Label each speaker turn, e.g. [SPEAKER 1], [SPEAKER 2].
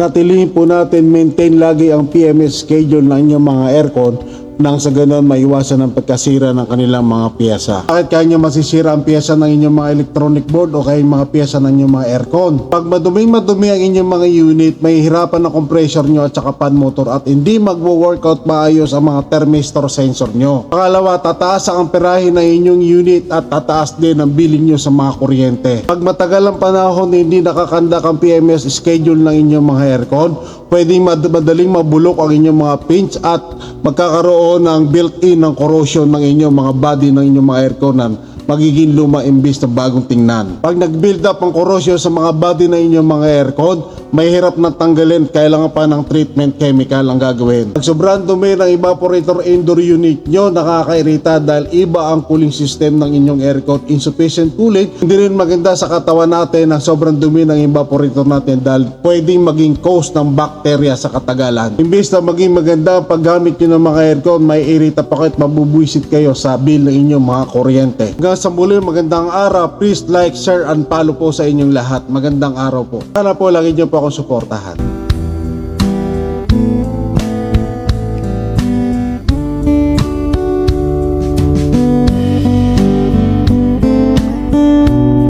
[SPEAKER 1] Natilihin po natin maintain lagi ang PMS schedule ng inyong mga aircon nang sa ganon maiwasan ang pagkasira ng kanilang mga piyesa. Bakit kaya nyo masisira ang piyesa ng inyong mga electronic board o kaya mga piyesa ng inyong mga aircon? Pag maduming madumi ang inyong mga unit, may hirapan ng compressor nyo at saka fan motor at hindi magwo-workout maayos ang mga thermistor sensor nyo. Pangalawa, tataas ang amperahe ng inyong unit at tataas din ang bilin nyo sa mga kuryente. Pag matagal ang panahon na hindi nakakandak ang PMS schedule ng inyong mga aircon, pwedeng mad- madaling mabulok ang inyong mga pinch at magkakaroon ng built-in ng corrosion ng inyong mga body ng inyong mga airconan magiging luma imbis na bagong tingnan. Pag nag-build up ang corrosion sa mga body ng inyong mga aircon, may hirap na tanggalin, kailangan pa ng treatment chemical ang gagawin. Pag sobrang dumi ng evaporator indoor unit nyo, nakakairita dahil iba ang cooling system ng inyong aircon. Insufficient cooling, hindi rin maganda sa katawan natin ang sobrang dumi ng evaporator natin dahil pwedeng maging cause ng bacteria sa katagalan. Imbis na maging maganda paggamit nyo ng mga aircon, may irita pa kayo at mabubuisit kayo sa bill ng inyong mga kuryente. Hanggang sa muli, magandang araw. Please like, share, and follow po sa inyong lahat. Magandang araw po. Sana po lagi nyo po akong suportahan.